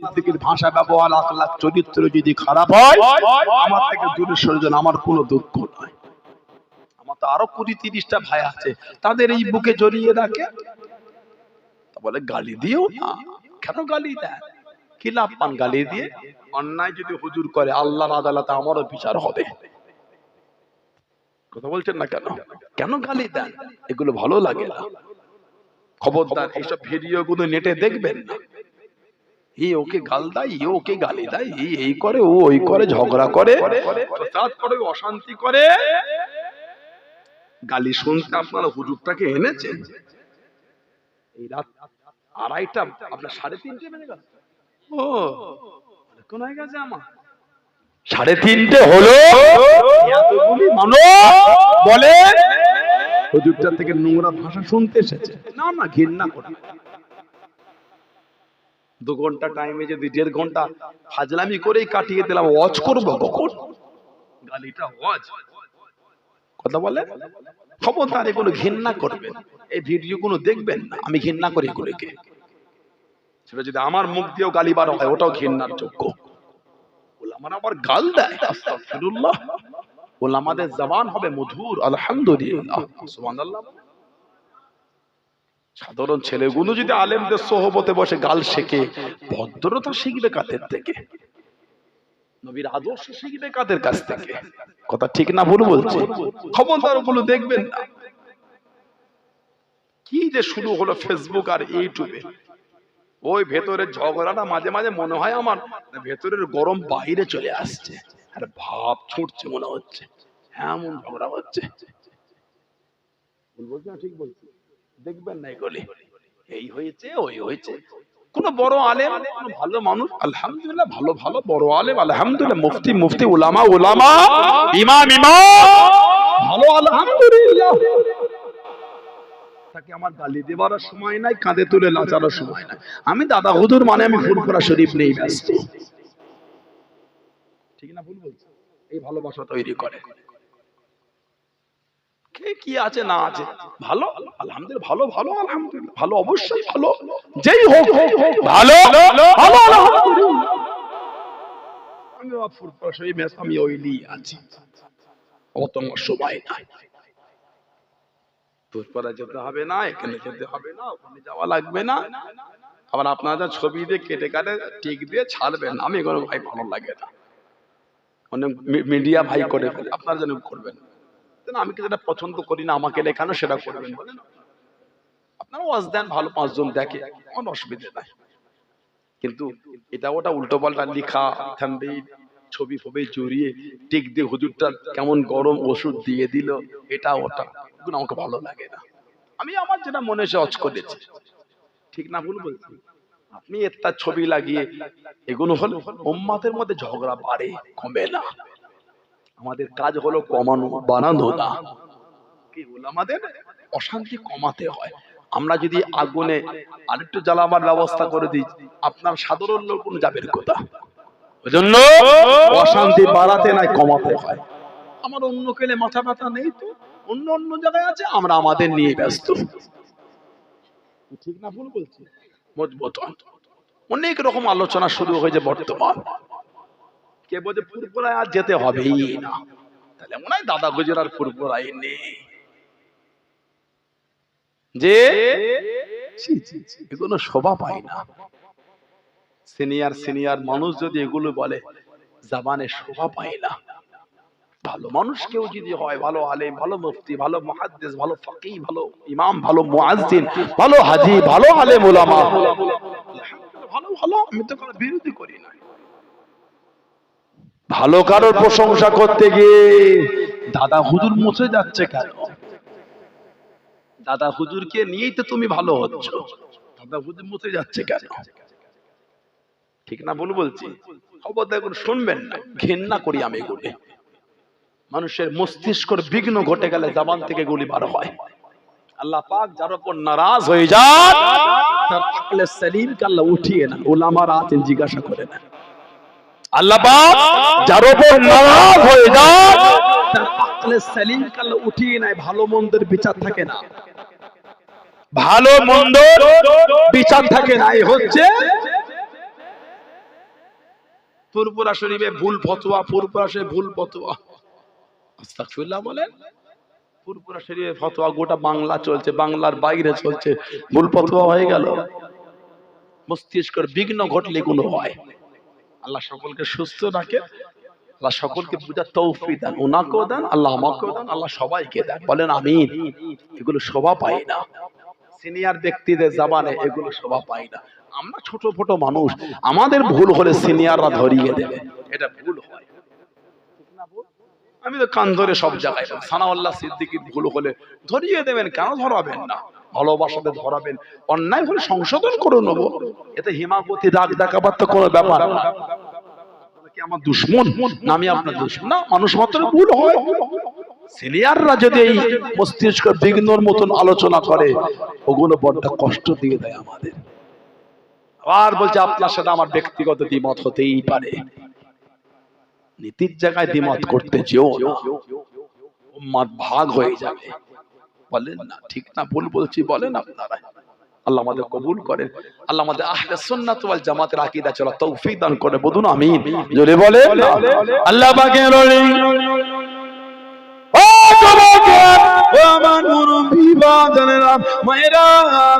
সিদ্দিকের ভাষা ব্যবহার, আখলাখ, চরিত্র যদি খারাপ হয়, আমার থেকে দূরে সরে যান আমার কোনো দুঃখ নাই। আমার তো আরও কুড়ি তিরিশটা ভাই আছে, তাদের এই বুকে জড়িয়ে রাখে। বলে, গালি দিও না। কেন গালি দেন কি লাভ পান গালি দিয়ে? অন্যায় যদি হুজুর করে, আল্লাহর আদালতে আমারও বিচার হবে। কথা বলছেন না কেন? কেন গালি দেন? এগুলো ভালো লাগে না। খবরদার, এইসব ভিডিও গুলো নেটে দেখবেন না। ই ওকে গাল দেয় ই ওকে গালি দেয় ই এই করে ও ওই করে ঝগড়া করে। ফসাদ করে অশান্তি করে। গালি শুনতে আপনারা হুজুরটাকে এনেছেন? এই রাত আড়াইটা আপনার সাড়ে তিনটে বেজে গেল। ও অনেকক্ষণ হয়ে গেছে আমার। সাড়ে তিনটে হলো? এতগুলি মানুষ বলে হুজুরটার থেকে নোংরা ভাষা শুনতে এসেছে। না না ঘৃণা করে। দু ঘণ্টা টাইমে যদি দেড় ঘণ্টা ফাজলামি করেই কাটিয়ে দিলাম ওয়াচ করব কখন? গালিটা ওয়াচ কথা বলে? খবরদার এগুলো ঘৃণা করবেন। এই ভিডিও গুলো দেখবেন না, আমি ঘৃণা করি এগুলোকে। সেটা যদি আমার মুখ দিয়েও গালি বার হয়, ওটাও ঘৃণার যোগ্য। ওলামারা আবার গাল দেয়, আস্তাগফিরুল্লাহ। ওলামাদের জবান হবে মধুর, আলহামদুলিল্লাহ, সুবহানাল্লাহ। সাধারণ ছেলেগুলো যদি আলেমদের সোহবতে বসে গাল শেখে, ভদ্রতা শিখবে কাদের থেকে? নবীর আদর্শ শিখবে কাদের কাছ থেকে? কথা ঠিক না ভুল বলছে? খবরদার ওগুলো দেখবেন না। কি যে শুরু হলো ফেসবুক আর ইউটিউবে? ওই ভেতরের ঝগড়াটা মাঝে মাঝে মনে হয় আমার, ভেতরের গরম বাইরে চলে আসছে। আর ভাব ছুটছে মনে হচ্ছে। এমন ঝগড়া হচ্ছে। ঠিক বলছি? দেখবেন না, এগুলি এই হয়েছে, ওই হয়েছে। কোন বড় আলেম ভালো মানুষ, আলহামদুলিল্লাহ, ভালো ভালো, বড় আলেম, আলহামদুলিল্লাহ, মুফতি মুফতি, উলামা উলামা, ইমাম ইমাম, ভালো, আলহামদুলিল্লাহ। তাকে আমার গালি দেবার সময় নাই, কাঁধে তুলে লাচানোর সময় নাই। আমি দাদা হুজুর মানে আমি শরীফ নেই ব্যস্ত। ঠিক না, ভুল বলছি? এই ভালোবাসা তৈরি করে। কে আছে না আছে? ভালো? আলহামদুলিল্লাহ ভালো ভালো আলহামদুলিল্লাহ। ভালো অবশ্যই ভালো। যেই হোক ভালো ভালো আলহামদুলিল্লাহ। আমি ফুরফুরা শরীফ মেস আমি ওইলি আছি। অত সময় নাই। ফুরফুরা যেতে হবে না এখানে যেতে হবে না ওখানে যাওয়া লাগবে না। আবার আপনারা ছবি দিয়ে কেটে কাটে টিক দিয়ে ছাড়বেন আমি এগুলো ভাই ভালো লাগে না। অনেক মিডিয়া ভাই করে আপনারা যেন করবেন। না, আমি কি যেটা পছন্দ করি না, আমাকে লেখানো সেটা করবেন। বলেন আপনারা ওয়াজ দেন, ভালো পাঁচজন দেখে আমার অসুবিধে নাই। কিন্তু এটা ওটা উল্টো পাল্টা লিখা, থাম্বি, ছবি ফবি জড়িয়ে, টিক দিয়ে হুজুরটা কেমন গরম ওষুধ দিয়ে দিল, এটা ওটা, এগুলো আমাকে ভালো লাগে না। আমি আমার যেটা মনে হচ্ছে অচ করেছি ঠিক না ভুল বলছি? আপনি একটা ছবি লাগিয়ে, এগুলো হলো উম্মাদের মধ্যে ঝগড়া বাড়ে, কমে না। আমাদের কাজ হলো কমানো বানানো না। কি হলো আমাদের? অশান্তি কমাতে হয়। আমরা যদি আগুনে আরেকটু জ্বালাবার ব্যবস্থা করে দিই আপনার সাধারণ লোক কোনো যাবের কথা? ওজন্য অশান্তি বাড়াতে নাই কমাতে হয়। আমার অন্য কেলে মাথা ব্যথা নেই তো? অন্য অন্য জায়গায় আছে আমরা আমাদের নিয়ে ব্যস্ত। ঠিক না ভুল বলছি? মজবুত। অনেক রকম আলোচনা শুরু হয়েছে বর্তমান। কে বলছে ফুরফুরায় আর যেতে হবেই না। তাহলে মনে হয় দাদা গুজরার ফুরফুরায় নেই। যে এগুলো শোভা পায় না। সিনিয়র সিনিয়র মানুষ যদি এগুলো বলে জাবানে শোভা পায় না। ভালো মানুষ কেউ যদি হয়, ভালো আলেম, ভালো মুফতি, ভালো মুহাদ্দিস, ভালো ফাকিহ, ভালো ইমাম, ভালো মুয়াজ্জিন, ভালো হাজি, ভালো আলেম ওলামা ভালো ভালো, আমি তো কোনো বিরোধী করি না। ভালো কারোর প্রশংসা করতে গিয়ে দাদা হুজুর মুছে যাচ্ছে কেন? দাদা হুজুরকে নিয়েই তো তুমি ভালো হচ্ছ। দাদা হুজুর মুছে যাচ্ছে কেন? ঠিক না ভুল বলছি? খবর দেখুন, শুনবেন না। ঘেন্না করি আমি মানুষের মস্তিষ্কর বিঘ্ন ঘটে গেলে জবান থেকে গুলি বার হয়। আল্লাহ পাক যার উপর নারাজ হয়ে যায় তার উঠিয়ে না ওলামারা আছেন, জিজ্ঞাসা করে না আল্লাহ যার উপর নারাজ হয়ে সেলিমকে আল্লাহ উঠিয়ে ভালো বিচার থাকে না। ভালো মন্দ বিচার থাকে না হচ্ছে ফুরপুরা শরীফে ভুল ফতোয়া শরীফে ভুল ফতোয়া। বলেন। ফুরপুরা শরীফে ফতোয়া, গোটা বাংলা চলছে, বাংলার বাইরে চলছে, ভুল ফতোয়া হয়ে গেল। মস্তিষ্কের বিঘ্ন ঘটলে গুলো হয়। আল্লাহ সকলকে সুস্থ রাখে, আল্লাহ সকলকে বুঝার তৌফিক দেন ওনাকেও দেন, আল্লাহ আমাকেও দেন, আল্লাহ সবাইকে দেন। বলেন আমিন। এগুলো শোভা পাই না। সিনিয়র ব্যক্তিদের জামানে এগুলো শোভা পাই না। আমরা ছোট ছোট মানুষ, আমাদের ভুল হলে সিনিয়ররা ধরিয়ে দেবে। এটা ভুল হয়। আমি তো কান ধরে সব জায়গায়। সানাউল্লাহ সিদ্দিকির ভুল হলে ধরিয়ে দেবেন কেন? ধরাবেন না। ভালোবাসাতে ধরাবেন। অন্যায় হলে সংশোধন করে নেব। এতে হিমাগতি রাগ দেখাবার তো কোনো ব্যাপার। না আমার দুশ্মন? আমি আপনার দুশ্মন। না, মানুষ মাত্র ভুল হয়। যদি এই মস্তিষ্ক বিঘ্নর মতন আলোচনা করে, ওগুলো বড্ড কষ্ট দিয়ে দেয় আমাদের। আবার বলছে, আপনার সাথে আমার ব্যক্তিগত দ্বিমত হতেই পারে। নীতির জায়গায় দ্বিমত করতে যেও ভাগ হয়ে যাবে। বলেন না ঠিক না ভুল বলছি বলেন আপনারা। আল্লাহ আমাদের কবুল করেন। আল্লাহ আমাদের আহলে সুন্নাত ওয়াল জামাতের আকীদা চলা তৌফিক দান করে বলুন আমিন। জোরে বলে আল্লাহ পাকের আমার মুরব্বি বাজানেরা, মায়েরা,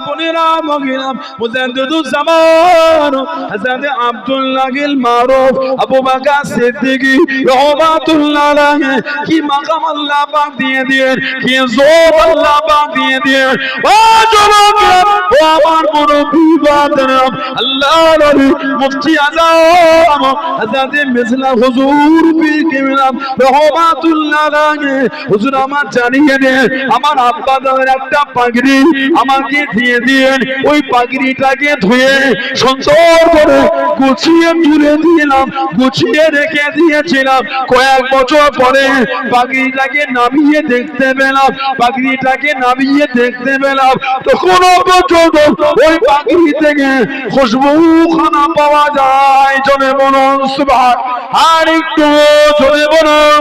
বোনেরা, মহিলা, মুজাদ্দিদুজ্জামান, হাজরত আব্দুল্লাহ গিল মারুফ, আবু বকর সিদ্দিকী, রহমাতুল্লাহ আলাইহি, কি মাকাম আল্লাহ পাক দিয়ে দিয়ে কি জোর আল্লাহ পাক দিয়ে দিয়ে ও যুবকের, ও আমার মুরব্বি বাজানেরা, আল্লাহ নবী মুফতি আজম হযরত মিসলা হুজুর পীর কিবলাম। রহমাতুল্লাহ আলাইহি। হুজুর আমার জানিয়ে দেন আমার আব্বা একটা পাগড়ি আমাকে দিয়ে দিয়েন। ওই পাগড়িটাকে ধুয়ে সুন্দর করে গুছিয়ে তুলে দিলাম গুছিয়ে রেখে দিয়েছিলাম। কয়েক বছর পরে পাগড়িটাকে নামিয়ে দেখতে পেলাম, পাগড়িটাকে নামিয়ে দেখতে পেলাম। তখন পর্যন্ত ওই পাগড়ি থেকে খুশবু খানা পাওয়া যায়। জনে বলুন, সুবহান। আর একটু জনে বলুন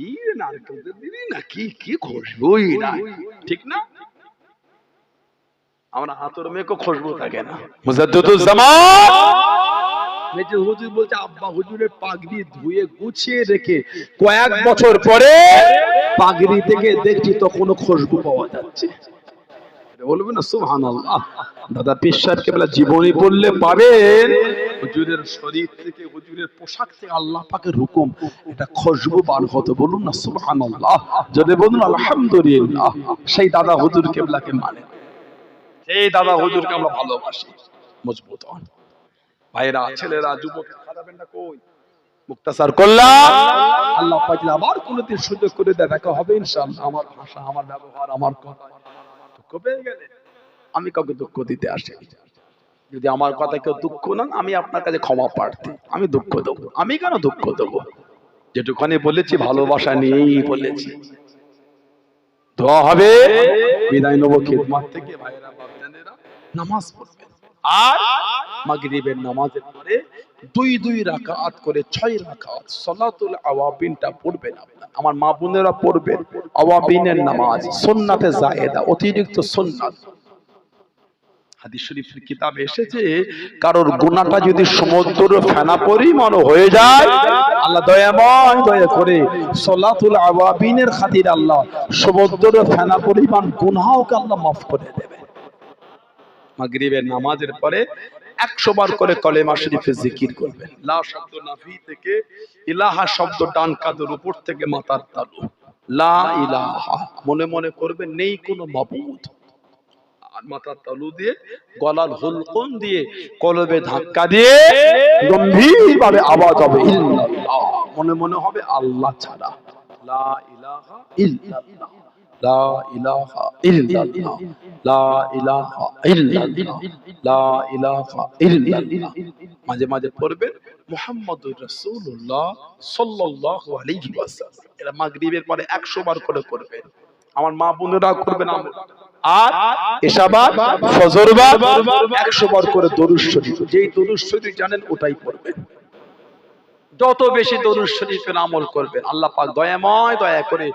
কি রে নারকেলদের দিবি না কি কি খুশবুই না? ঠিক না? আমরা হাতর মেয়েকে খুশবু থাকে না। মেজে হুজুর বলছে আব্বা হুজুরের পাগড়ি ধুয়ে গুছিয়ে রেখে কয়েক বছর পরে পাগড়ি থেকে দেখছি তখনও খুশবু পাওয়া যাচ্ছে। এটা বলবেন না, সুবহানাল্লাহ। দাদা জীবনী পাবেন। হুজুরের শরীর থেকে, হুজুরের পোশাক থেকে আল্লাহ পাকের হুকুম। এটা খুশবু বার হতো বলুন না, সুবহানাল্লাহ। যদি বলুন, আলহামদুলিল্লাহ। সেই দাদা হুজুর মানে। সেই দাদা আমরা ভালোবাসি। মজবুত হন। ভাইরা ছেলেরা যুবক খারাপেন না কই? মুক্তাসার করলাম আল্লাহ আবার কোনোদিন সুযোগ করে দেখা হবে ইনশাআল্লাহ। আমার ভাষা, আমার ব্যবহার, আমার কথা। দুঃখ পেয়ে গেলে আমি কাউকে দুঃখ দিতে আসি যদি আমার কথা কেউ দুঃখ নেন আমি আপনার কাছে ক্ষমা প্রার্থী। আমি দুঃখ দেবো। আমি কেন দুঃখ দেবো? যেটুখানি বলেছি ভালোবাসা নিয়েই বলেছি। দোয়া হবে। বিদায় নেব খেদমাত। থেকে ভাইয়েরা বাপজানেরা। নামাজ পড়বেন আর মাগরিবের নামাজের পরে দুই দুই রাকাত করে ছয় রাকাত সালাতুল আওয়াবিনটা পড়বেন আপনারা। আমার মা বোনেরা পড়বেন আওয়াবিনের নামাজ জায়েদা, অতিরিক্ত হাদিস শরীফের কিতাবে এসেছে, কারোর গুনাহটা যদি সমুদ্র ফেনা পরিমাণ হয়ে যায়, আল্লাহ দয়াময় দয়া করে সলাতুল আওয়াবিনের খাতির আল্লাহ সমুদ্র ফেনা পরিমাণ গুনাহকে আল্লাহ মাফ করে দেবে মাগরিবের নামাজের পরে একশো বার করে কলেমা শরীফে জিকির করবেন। লা শব্দ নাভি থেকে ইলাহা শব্দ ডান কাদের উপর থেকে মাথার তালু। লা ইলাহা। মনে মনে করবেন, নেই কোনো মাবুদ। মাথার তালু দিয়ে গলার হুলকুন দিয়ে কলবে ধাক্কা দিয়ে গম্ভীর ভাবে আওয়াজ হবে, ইল্লাল্লাহ। মনে মনে হবে, আল্লাহ ছাড়া। লা ইলাহা ইল্লাল্লাহ। লা ইলাহা ইল্লাল্লাহ লা ইলাহা ইল্লাল্লাহ লা ইলাহা ইল্লাল্লাহ মাঝে মাঝে পড়বেন, মুহাম্মাদুর রাসূলুল্লাহ সাল্লাল্লাহু আলাইহি ওয়াসাল্লাম। এটা মাগরিবের পরে 100 বার করে করবেন আমার মা বোনেরা করবেন আমরা আর এশাবার ফজরবার 100 বার করে দরুদ শরীফ। যেই দরুদ শরীফ জানেন, ওটাই পড়বেন। যত বেশি দরুদ শরীফের আমল করবেন, আল্লাহ পাক দয়াময় দয়া করে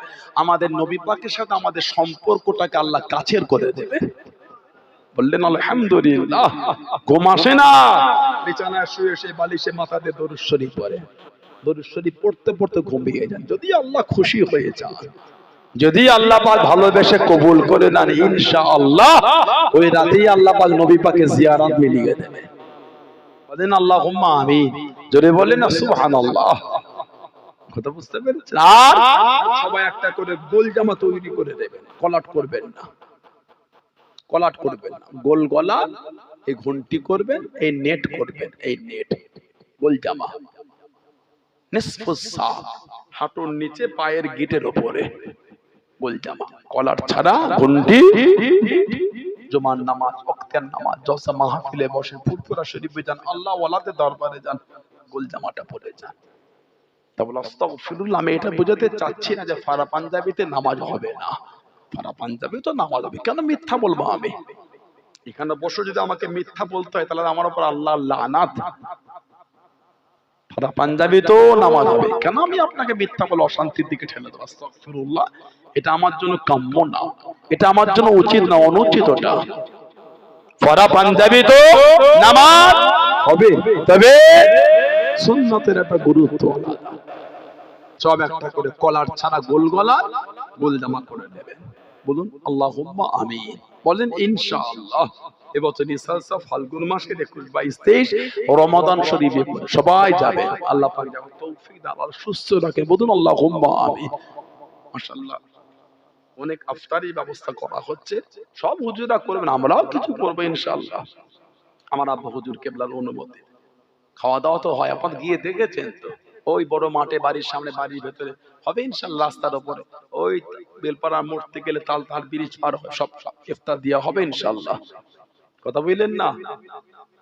আমাদের নবী পাকের সাথে আমাদের সম্পর্কটাকে আল্লাহ কাছের করে দেবে। বললেন, আলহামদুলিল্লাহ। ঘুম আসে না। বিছানায় শুয়ে শুয়ে বালিশে মাথাতে দরুদ শরীফ পড়ে। দরুদ শরীফ পড়তে পড়তে ঘুমিয়ে যান। যদি আল্লাহ খুশি হয়ে যান, যদি আল্লাহ পাক ভালোবেসে কবুল করে নেন, ইনশাআল্লাহ, ওই রাতেই আল্লাহ পাক নবী পাকে জিয়ারত মিলিয়ে দেবে। বলেন আল্লাহ আমিন। জোরে বলেন না সুবহানাল্লাহ। কথা বুঝতে পেরেছেন? আর সবাই একটা করে গোল জামা তৈরি করে দেবেন, কলাট করবেন না। কলাট করবেন না। গোল গলা, এই ঘন্টি করবেন, এই নেট করবেন, এই নেট, গোল জামা। হাঁটুর নিচে, পায়ের গিটের ওপরে, গোল জামা। কলার ছাড়া ঘন্টি জুমার নামাজ অক্তের নামাজ, জলসা মাহফিলে বসে ফুরফুরা শরীফে যান, আল্লাহ ওয়ালাতে দরবারে যান, গোল জামাটা পরে যান। আমি এটা বোঝাতে চাচ্ছি না যে ফারা পাঞ্জাবিতে নামাজ হবে না। ফারা পাঞ্জাবি তো নামাজ হবে, কেন মিথ্যা বলব আমি? এখানে বসে যদি আমাকে মিথ্যা বলতে হয়, তাহলে আমার উপর আল্লাহ লানাত। ফারা পাঞ্জাবি তো নামাজ হবে। কেন আমি আপনাকে মিথ্যা বলে অশান্তির দিকে ঠেলে দেবো? আস্তাগফিরুল্লাহ, এটা আমার জন্য কাম্য না। এটা আমার জন্য উচিত না, অনুচিত ওটা ফরা পাঞ্জাবি তো নামাজ হবে, তবে সুন্নতের একটা গুরুত্ব। সব একটা করে কলার ছাড়া গোল গলা, গোল জামা করে নেবেন। বলুন, আল্লাহুম্মা আমিন। বলেন, ইনশাআল্লাহ। এবছর নিসাসা ফাল্গুন মাসের একুশ বাইশ তেইশ রমাদান শরীফে সবাই যাবে। আল্লাহ তৌফিক দান আর সুস্থ রাখে। বলুন, আল্লাহুম্মা আমিন। মাশাআল্লাহ। অনেক আফতারি ব্যবস্থা করা হচ্ছে। সব হুজুরা করবেন, আমরাও কিছু করব ইনশাআল্লাহ। আমার আব্বা হুজুর কেবলার অনুমতি। খাওয়া দাওয়া তো হয় আপনার গিয়ে দেখেছেন তো? ওই বড় মাঠে বাড়ির সামনে, বাড়ির ভেতরে। হবে ইনশাল্লাহ রাস্তার উপরে ওই বেলপাড়া মরতে গেলে তাল তাল ব্রিজ পার হয়, সব সব ইফতার দেওয়া হবে ইনশাল্লাহ কথা বললেন না?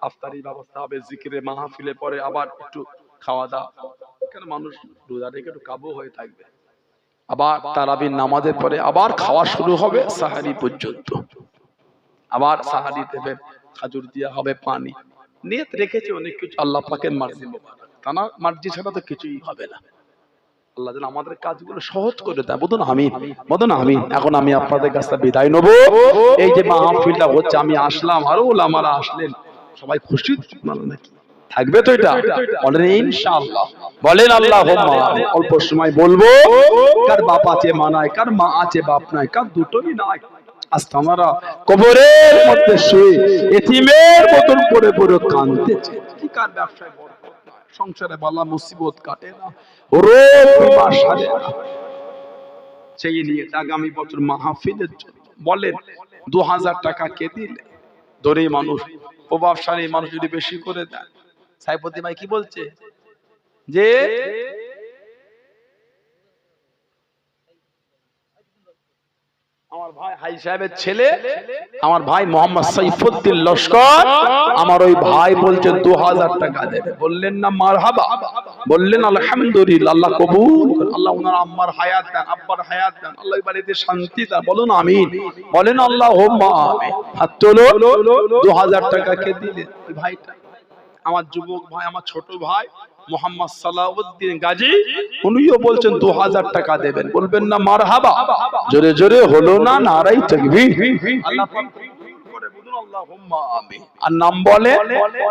আফতারি ব্যবস্থা হবে, জিকিরে মাহফিলে পরে আবার একটু খাওয়া দাওয়া কেন মানুষ রোজা রেখে একটু কাবু হয়ে থাকবে? আবার তারাবির নামাজের পরে আবার খাওয়া শুরু হবে সাহারি পর্যন্ত। আবার সাহারি দেবেন, খাজুর দেওয়া হবে পানি। নিয়ত রেখেছে অনেক কিছু। আল্লাহ পাকের মার্জি মোবারক। তানা মার্জি ছাড়া তো কিছুই হবে না। আল্লাহ যেন আমাদের কাজগুলো সহজ করে দেয়। বলুন আমি বলুন আমি এখন আমি আপনাদের কাছে বিদায় নেব। এই যে মাহফিলটা হচ্ছে আমি আসলাম। আরও ওলামারা আসলেন। সবাই খুশি? মানে নাকি? থাকবে তো এটা? বলেন ইনশাআল্লাহ। বলেন আল্লাহ অল্প সময় বলব। কার বাপ আছে মা নাই কার মা আছে বাপ নাই কার দুটোই নাই। আজ আমরা কবরের মধ্যে শুয়ে এতিমের মতন পড়ে পড়ে কাঁদতেছে। কি কার ব্যবসায় সংসারে বালা মুসিবত কাটে না। সেই নিয়ে আগামী বছর মাহফিলের বলেন দু হাজার টাকা কে দিলে? ধরে মানুষ, প্রভাবশালী মানুষ যদি বেশি করে দেয়। সাইপতি ভাই কি বলছে? যে আমার ভাই হাই সাহেবের ছেলে, আমার ভাই মোহাম্মদ সাইফুদ্দিন লস্কর, আমার ওই ভাই বলছে দু হাজার টাকা দেবে বললেন না মার হাবা বললেন, আলহামদুলিল্লাহ, আল্লাহ কবুল আল্লাহ ওনার আম্মার হায়াত দেন, আব্বার হায়াত দেন। আল্লাহ বাড়িতে শান্তি দেন। বলুন, আমিন। বলেন আল্লাহ আমিন। হাত তোলো দু হাজার টাকা কে ভাইটা। আমার যুবক ভাই, আমার ছোট ভাই মোহাম্মদ সালাউদ্দিন গাজী উনিও বলছেন দু হাজার টাকা দেবেন। বলবেন না মার হাবা জোরে জোরে হলো না নারাই থাকবি। আর নাম বলে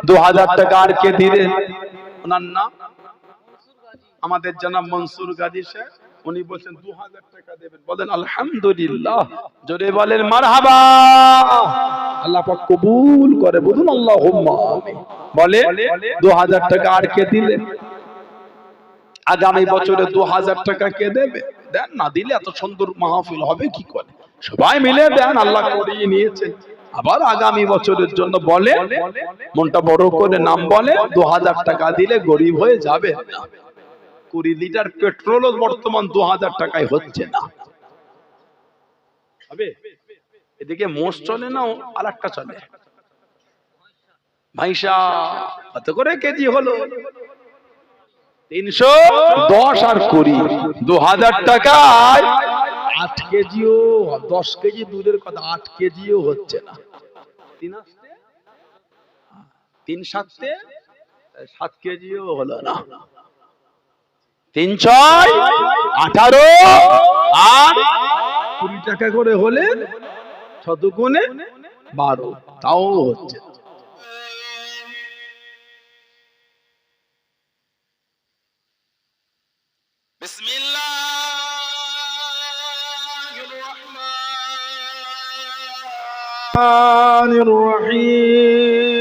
দু হাজার টাকা আর কে দিলেন ওনার নাম? আমাদের জানা মনসুর গাজী সাহেব। উনি বলছেন দু হাজার টাকা দেবেন। বলেন, আলহামদুলিল্লাহ। জোরে বলেন, মারহাবা। আল্লাহ পাক কবুল করে বলুন আমিন। বলে দু হাজার টাকা আর কে দিলেন আগামী বছরে দু হাজার টাকা কে দেবে? দেন না দিলে এত সুন্দর মাহফিল হবে কি করে? সবাই মিলে দেন, আল্লাহ করিয়ে নিয়েছে। আবার আগামী বছরের জন্য বলে, মনটা বড় করে নাম বলে দু হাজার টাকা দিলে গরিব হয়ে যাবে। না কুড়ি লিটার পেট্রোলও বর্তমান দু হাজার টাকায় হচ্ছে না। এদিকে মোষ চলে না, আর একটা চলে। ভাইসা, কত করে কেজি হলো? তিনশো দশ আর কুড়ি, দু হাজার টাকায়। আট কেজিও, দশ কেজি দুধের কথা, আট কেজিও হচ্ছে না। তিন তিন সাতে সাত কেজিও হলো না। তিন ছয় আঠারো আর কুড়ি টাকা করে হলে শতগুণে বারো তাও হচ্ছে না। بسم الله الرحمن الرحيم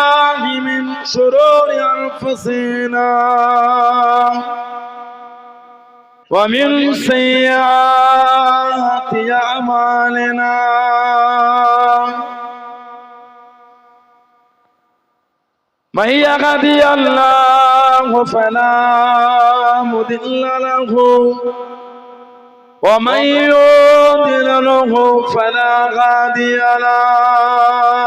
شرور أنفسنا ومن سيئات أعمالنا من يهدي الله فلا مضل له ومن يضلل له فلا هادي له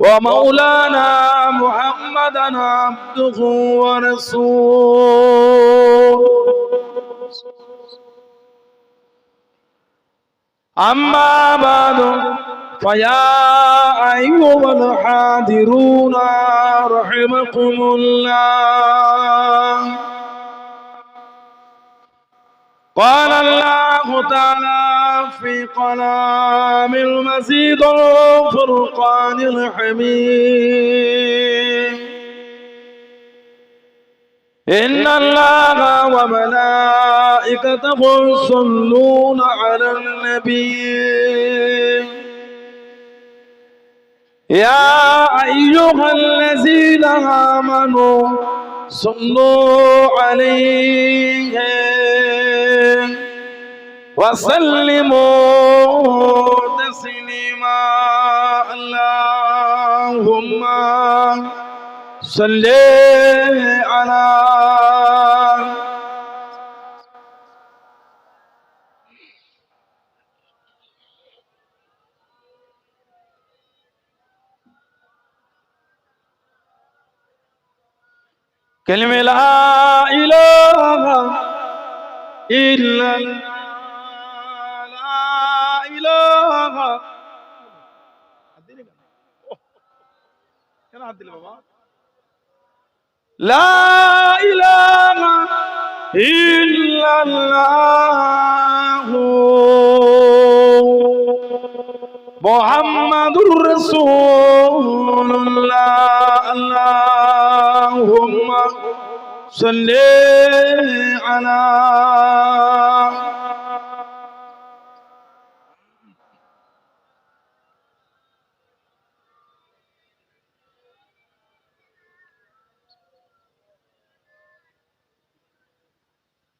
ومولانا محمدا عبده ورسوله أما بعد فيا أيها الحاضرون رحمكم الله قال الله تعالى في قلام المزيد الفرقان الحميد. إن الله وملائكته يصلون على النبي. يا أيها الذين آمنوا صلوا عليه. وسلموا تسليما. اللهم صل على كلمة لا إله إلا الله. হাত দিলে বাবা। লা ইলাহা ইল্লাল্লাহু মুহাম্মাদুর রাসূলুল্লাহ। আল্লাহুম্মা সাল্লি আলা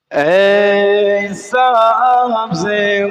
É, sabe,